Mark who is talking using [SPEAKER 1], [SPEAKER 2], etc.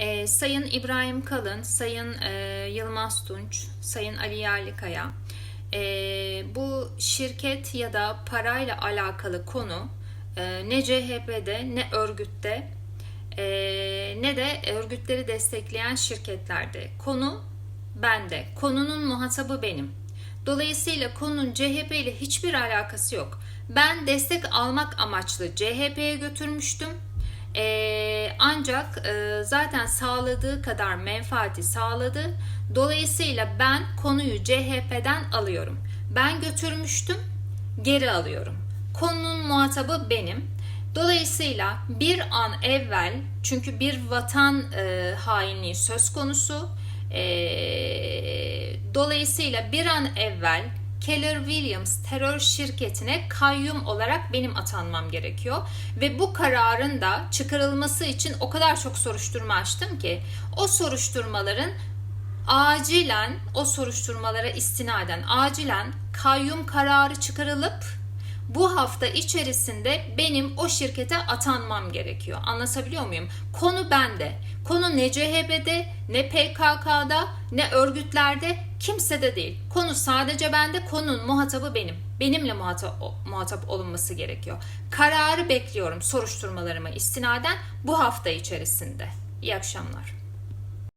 [SPEAKER 1] Ee, Sayın İbrahim Kalın, Sayın e, Yılmaz Tunç, Sayın Ali Yerlikaya e, bu şirket ya da parayla alakalı konu e, ne CHP'de ne örgütte e, ne de örgütleri destekleyen şirketlerde. Konu bende. Konunun muhatabı benim. Dolayısıyla konunun CHP ile hiçbir alakası yok. Ben destek almak amaçlı CHP'ye götürmüştüm. Ancak e, zaten sağladığı kadar menfaati sağladı. Dolayısıyla ben konuyu CHP'den alıyorum. Ben götürmüştüm, geri alıyorum. Konunun muhatabı benim. Dolayısıyla bir an evvel çünkü bir vatan e, hainliği söz konusu. E, dolayısıyla bir an evvel Keller Williams terör şirketine kayyum olarak benim atanmam gerekiyor. Ve bu kararın da çıkarılması için o kadar çok soruşturma açtım ki o soruşturmaların acilen o soruşturmalara istinaden acilen kayyum kararı çıkarılıp bu hafta içerisinde benim o şirkete atanmam gerekiyor. Anlatabiliyor muyum? Konu bende. Konu ne CHP'de, ne PKK'da, ne örgütlerde, kimsede değil. Konu sadece bende, konunun muhatabı benim. Benimle muhatap, muhatap olunması gerekiyor. Kararı bekliyorum soruşturmalarıma istinaden bu hafta içerisinde. İyi akşamlar.